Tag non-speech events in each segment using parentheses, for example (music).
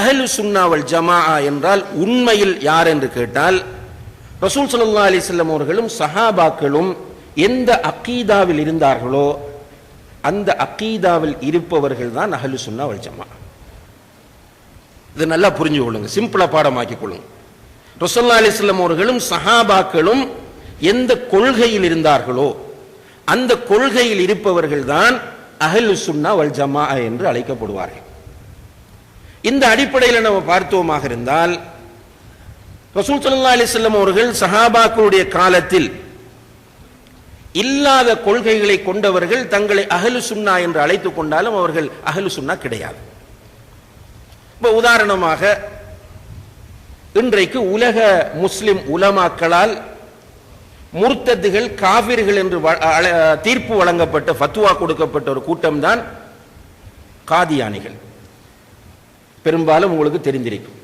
அஹலு சுன்னாவல் ஜமா என்றால் உண்மையில் யார் என்று கேட்டால் ரசூல் சல்லா அலிஸ்லம் அவர்களும் சஹாபாக்களும் எந்த அக்கீதாவில் இருந்தார்களோ அந்த அக்கீதாவில் இருப்பவர்கள் தான் அஹலு சுன்னா வல் ஜமா இதை நல்லா புரிஞ்சு கொள்ளுங்க சிம்பிளா பாடமாக்கி கொள்ளுங்க. ரசோல்லா அலிஸ்லம் அவர்களும் சஹாபாக்களும் எந்த கொள்கையில் இருந்தார்களோ அந்த கொள்கையில் இருப்பவர்கள் தான் அஹலு சுன்னா வல் ஜமா என்று அழைக்கப்படுவார்கள். இந்த அடிப்படையில் நம்ம பார்த்தோமாக இருந்தால் ரசூல் சல்லா அலைஹி அவர்கள் சஹாபாக்களுடைய காலத்தில் இல்லாத கொள்கைகளை கொண்டவர்கள் தங்களை அகலு சுன்னா என்று அழைத்துக் கொண்டாலும் அவர்கள் அகலு சுன்னா கிடையாது. இப்போ உதாரணமாக இன்றைக்கு உலக முஸ்லிம் உலமாக்களால் முர்த்தத்துகள் காவிர்கள் என்று அழ- தீர்ப்பு வழங்கப்பட்ட ஃபத்துவா கொடுக்கப்பட்ட ஒரு கூட்டம்தான் காதியானிகள். பெரும்பாலும் உங்களுக்கு தெரிந்திருக்கும்.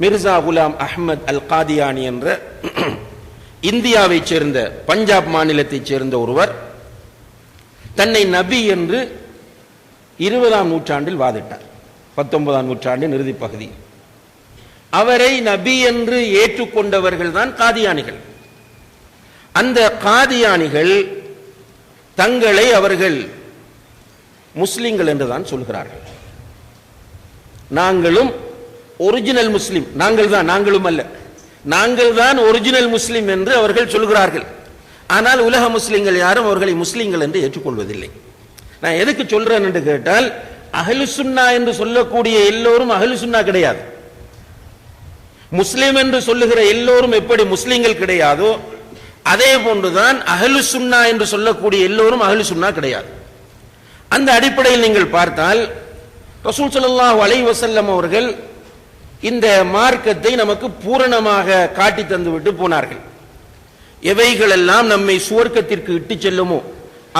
மிர்சா குலாம் அஹ்மத் அல் காதியானி என்ற (clears throat) இந்தியாவைச் சேர்ந்த பஞ்சாப் மாநிலத்தைச் சேர்ந்த ஒருவர் தன்னை நபி என்று இருபதாம் நூற்றாண்டில் வாதிட்டார். பத்தொன்பதாம் நூற்றாண்டின் இறுதி பகுதி. அவரை நபி என்று ஏற்றுக்கொண்டவர்கள் தான் காதியானிகள். அந்த காதியானிகள் தங்களை அவர்கள் முஸ்லிம்கள் என்றுதான் சொல்கிறார்கள். நாங்களும் ஒரிஜினல் முஸ்லிம் நாங்கள் தான் நாங்களும் அல்ல. நாங்கள் தான் ஒரிஜினல் முஸ்லிம் என்று அவர்கள் சொல்கிறார்கள். ஆனால் உலக முஸ்லிம்கள் யாரும் அவர்களை முஸ்லிம்கள் என்று ஏற்றுக்கொள்வதில்லை. நான் எதுக்கு சொல்றேன் என்று கேட்டால் அகலுசுன்னா என்று சொல்லக்கூடிய எல்லோரும் அகலுசுன்னா கிடையாது. முஸ்லிம் என்று சொல்லுகிற எல்லோரும் எப்படி முஸ்லிம்கள் கிடையாதோ அதே போன்றுதான் அஹலு சுன்னா என்று சொல்லக்கூடிய எல்லோரும் அகலு சுன்னா கிடையாது. அந்த அடிப்படையில் நீங்கள் பார்த்தால் ரசூல் ஸல்லல்லாஹு அலைஹி வசல்லம் அவர்கள் இந்த மார்க்கத்தை நமக்கு பூரணமாக காட்டி தந்துவிட்டு போனார்கள். எவைகளெல்லாம் நம்மை சுவர்க்கத்திற்கு இட்டுச் செல்லுமோ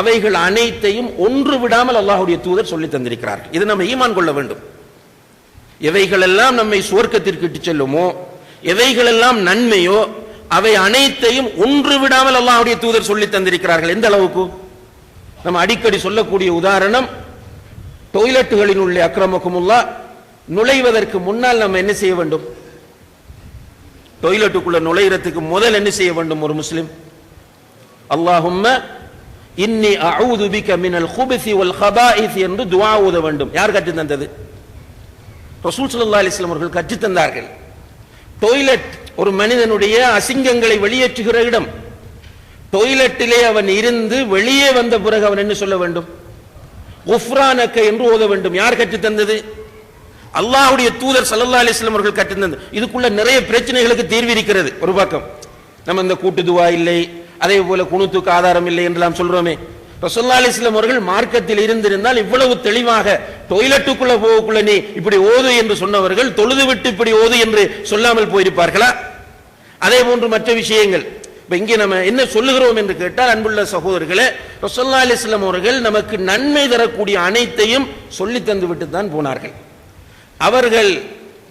அவைகள் அனைத்தையும் ஒன்று விடாமல் அல்லாஹுடைய தூதர் சொல்லி தந்திருக்கிறார்கள். இது நம்ம ஈமான் கொள்ள வேண்டும். எவைகளெல்லாம் நம்மை சுவர்க்கத்திற்கு இட்டுச் செல்லுமோ எவைகளெல்லாம் நன்மையோ அவை அனைத்தையும் ஒன்று விடாமல் அல்லாஹுடைய தூதர் சொல்லி தந்திருக்கிறார்கள். எந்த அளவுக்கு? நம்ம அடிக்கடி சொல்லக்கூடிய உதாரணம் டொய்லெட்டுகளின் உள்ளே அக்கிரமக்குமுல்லா நுழைவதற்கு முன்னால் நம்ம என்ன செய்ய வேண்டும்? டொய்லெட்டுக்குள்ள நுழைகிறதுக்கு முதல் என்ன செய்ய வேண்டும் ஒரு முஸ்லிம்? அல்லாஹும்ம இன்னி அவுது பிக மினல் ஹுபிசி வல் ஹபாயிஸ் என்று துவா ஊத வேண்டும். யார் கற்று தந்தது? ரசூல் ஸல்லல்லாஹு அலிஸ்லாம் அவர்கள் கற்று தந்தார்கள். டொய்லெட் ஒரு மனிதனுடைய அசிங்கங்களை வெளியேற்றுகிற இடம். டொய்லெட்டிலே அவன் இருந்து வெளியே வந்த பிறகு அவன் என்ன சொல்ல வேண்டும்? குஃப்ரானக்க என்று ஓத வேண்டும். யார் கற்றுத் தந்தது? அல்லாஹ்வுடைய தூதர் சல்லா அலைஹி அவர்கள் கற்றுத் தந்தது. இதுக்குள்ள நிறைய பிரச்சனைகளுக்கு தீர்வு இருக்கிறது. ஒரு பக்கம் நம்ம இந்த கூட்டுதுவா இல்லை அதே போல குணுத்துக்கு ஆதாரம் இல்லை என்றெல்லாம் சொல்றோமே. ரசூலுல்லாஹி அலைஹி அவர்கள் மார்க்கத்தில் இருந்திருந்தால் இவ்வளவு தெளிவாக டொய்லெட்டுக்குள்ள போகக்குள்ள நீ இப்படி ஓது என்று சொன்னவர்கள் தொழுது விட்டு இப்படி ஓது என்று சொல்லாமல் போயிருப்பார்களா? அதே போன்று மற்ற விஷயங்கள். இப்போ இங்கே நம்ம என்ன சொல்லுகிறோம் என்று கேட்டால் அன்புள்ள சகோதரர்களே ரசூலுல்லாஹி அலிஸ்லாம் அவர்கள் நமக்கு நன்மை தரக்கூடிய அனைத்தையும் சொல்லி தந்து விட்டு தான் போனார்கள். அவர்கள்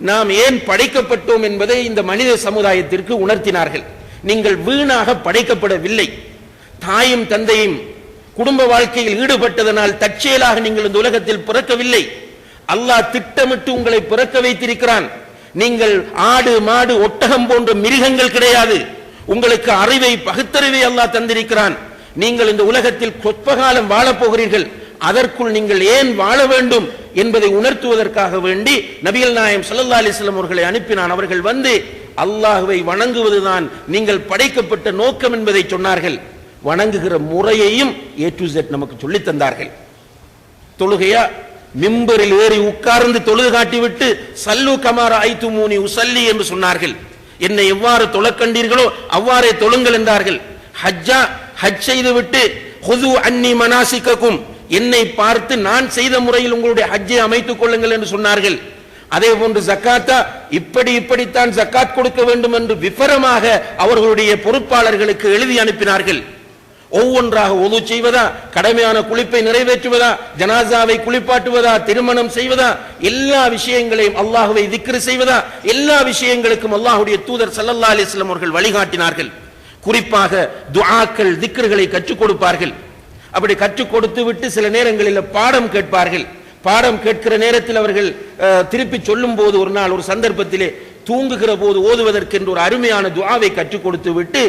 நாம் ஏன் படைக்கப்பட்டோம் என்பதை இந்த மனித சமுதாயத்திற்கு உணர்த்தினார்கள். நீங்கள் வீணாக படைக்கப்படவில்லை. தாயும் தந்தையும் குடும்ப வாழ்க்கையில் ஈடுபட்டதனால் தற்செயலாக நீங்கள் இந்த உலகத்தில் பிறக்கவில்லை. அல்லாஹ் திட்டமிட்டு உங்களை பிறக்க வைத்திருக்கிறான். நீங்கள் ஆடு மாடு ஒட்டகம் போன்ற மிருகங்கள் கிடையாது. உங்களுக்கு அறிவை பகுத்தறிவை அல்லாஹ் தந்திருக்கிறான். நீங்கள் இந்த உலகத்தில் சொற்பகாலம் வாழப் போகிறீர்கள் அதற்குள் நீங்கள் ஏன் வாழ வேண்டும் என்பதை உணர்த்துவதற்காக வேண்டி நபிகள் நாயம் சல்லா அலைஹி அவர்களை அனுப்பினான். அவர்கள் வந்து அல்லாஹுவை வணங்குவதுதான் நீங்கள் படைக்கப்பட்ட நோக்கம் என்பதை சொன்னார்கள். வணங்குகிற முறையையும் ஏ டு ஜெட் நமக்கு சொல்லி தந்தார்கள். தொழுகையா? மிம்பரில் ஏறி உட்கார்ந்து தொழுது காட்டிவிட்டு சல்லு கமார ஐத்து மூனி உசல்லி என்று சொன்னார்கள். என்னை எவ்வாறு தொழக்கண்டீர்களோ அவ்வாறே தொழுங்கள் என்றார்கள். ஹஜ்ஜா ஹஜ் செய்து விட்டு ஹுது அன்னி மனாசிக்கக்கும் என்னை பார்த்து நான் செய்த முறையில் உங்களுடைய ஹஜ்ஜை அமைத்துக் கொள்ளுங்கள் என்று சொன்னார்கள். அதே போன்று ஜக்காத்தா இப்படி இப்படித்தான் ஜக்காத் கொடுக்க வேண்டும் என்று விபரமாக அவர்களுடைய பொறுப்பாளர்களுக்கு எழுதி அனுப்பினார்கள். ஒவ்வொன்றாக ஒது செய்வதா? கடமையான குளிப்பை நிறைவேற்றுவதா? ஜனாசாவை குளிப்பாட்டுவதா? திருமணம் செய்வதா? எல்லா விஷயங்களையும் அல்லாஹுவை திக்ரு செய்வதா? எல்லா விஷயங்களுக்கும் அல்லாஹுடைய தூதர் சல்லல்லா அலிஸ்லம் அவர்கள் வழிகாட்டினார்கள். குறிப்பாக துஆக்கள் திக்ருகளை கற்றுக் கொடுப்பார்கள். அப்படி கற்றுக் கொடுத்து விட்டு சில நேரங்களில் பாடம் கேட்பார்கள். பாடம் கேட்கிற நேரத்தில் அவர்கள் அஹ், திருப்பி சொல்லும் போது ஒரு நாள் ஒரு சந்தர்ப்பத்திலே தூங்குகிற போது ஓதுவதற்கென்று ஒரு அருமையான துவாவை கற்றுக் கொடுத்து விட்டு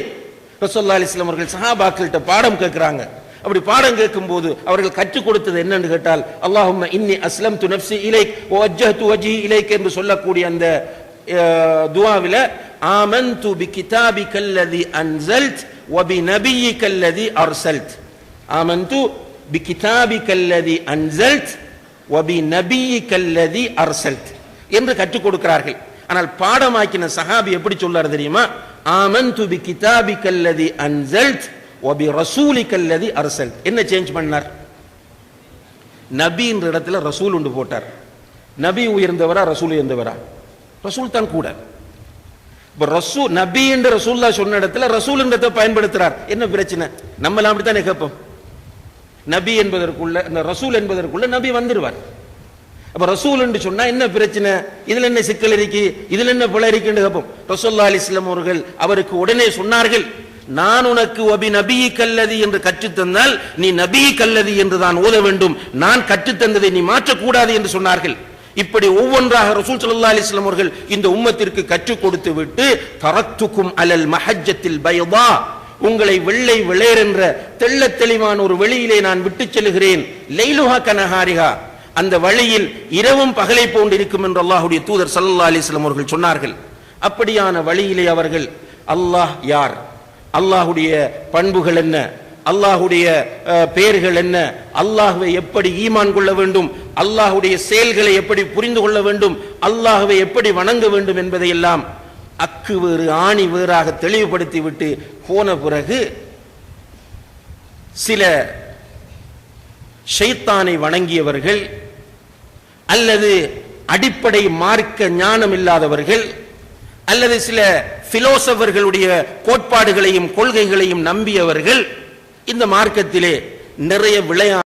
ரசோல்லா அலிஸ்லாம் அவர்கள் சஹாபாக்கள்கிட்ட பாடம் கேட்குறாங்க. அப்படி பாடம் கேட்கும் போது அவர்கள் கற்றுக் கொடுத்தது என்னன்னு கேட்டால் அல்லாஹும்ம இன்னி அஸ்லம் து நப்சி இலைக் வஜ்ஜஹ்து வஜ்ஹி இலைக் என்று சொல்லக்கூடிய அந்த துவாவில் ஆமன் து பி கிதாபிகல்லதி அன்சல்த் ஒபி பி நபியிகல்லதி அர்சல்த். ஆமன்து பி கிதாபிகல்லதி அன்சல்த் ஒபி பி நபியிகல்லதி அர்சல்த். என்று கற்றுக் கொடுக்கிறார்கள். ஆனால் பாடமாக்கின சஹாபி எப்படி சொல்லார் தெரியுமா? ஆமன்து பி கிதாபிகல்லதி அன்சல்த் ஒபி ரசூலி கல்லதி அரசல் என்ன சேஞ்ச் பண்ணார்? நபின்ற இடத்துல ரசூல் உண்டு போட்டார். நபி உயர்ந்தவரா ரசூல் உயர்ந்தவரா? ரசூல் தான் கூட. இப்போ ரசூ நபி என்ற ரசூல்லா சொன்ன இடத்துல ரசூல் என்றதை பயன்படுத்துறார். என்ன பிரச்சனை? நம்மளாம் அப்படித்தானே கேட்போம்? நபி என்பதற்குள்ள இந்த ரசூல் என்பதற்குள்ள நபி வந்துடுவார் அப்ப ரசூல் என்று சொன்னா என்ன பிரச்சனை? இதுல என்ன சிக்கல் இருக்கு? இதுல என்ன பிழை இருக்குன்னு கேட்போம் ரசூல்லா அலிஸ்லாம் அவர்கள் அவருக்கு உடனே சொன்னார்கள் நான் உனக்கு ஒபி நபி கல்லதி என்று கற்றுத்தந்தால் நீ நபி கல்லதி என்று தான் ஓத வேண்டும். நான் கற்றுத்தந்ததை நீ மாற்றக்கூடாது என்று சொன்னார்கள். இப்படி ஒவ்வொன்றாக ரசூல் சல்லா அலிஸ்லாம் அவர்கள் இந்த உம்மத்திற்கு கற்றுக் கொடுத்து விட்டு தரத்துக்கும் அலல் மஹஜத்தில் பைதா உங்களை வெள்ளை விளையர் என்ற தெள்ள தெளிவான ஒரு வெளியிலே நான் விட்டு செல்கிறேன். லைலுஹா கனஹாரிகா அந்த வழியில் இரவும் பகலை போன்று இருக்கும் என்று அல்லாஹுடைய தூதர் சல்லா அலைஹி அவர்கள் சொன்னார்கள். அப்படியான வழியிலே அவர்கள் அல்லாஹ் யார்? அல்லாஹுடைய பண்புகள் என்ன? அல்லாஹுடைய பெயர்கள் என்ன? அல்லாஹுவை எப்படி ஈமான் கொள்ள வேண்டும்? அல்லாஹுடைய செயல்களை எப்படி புரிந்து கொள்ள வேண்டும்? அல்லாஹுவை எப்படி வணங்க வேண்டும் என்பதை எல்லாம் அக்கு வேறு ஆணி வேறாக தெளிவுபடுத்தி விட்டு போன பிறகு சில ஷைத்தானை வணங்கியவர்கள் அல்லது அடிப்படை மார்க்க ஞானம் இல்லாதவர்கள் அல்லது சில பிலோசபர்களுடைய கோட்பாடுகளையும் கொள்கைகளையும் நம்பியவர்கள் இந்த மார்க்கத்திலே நிறைய விளையா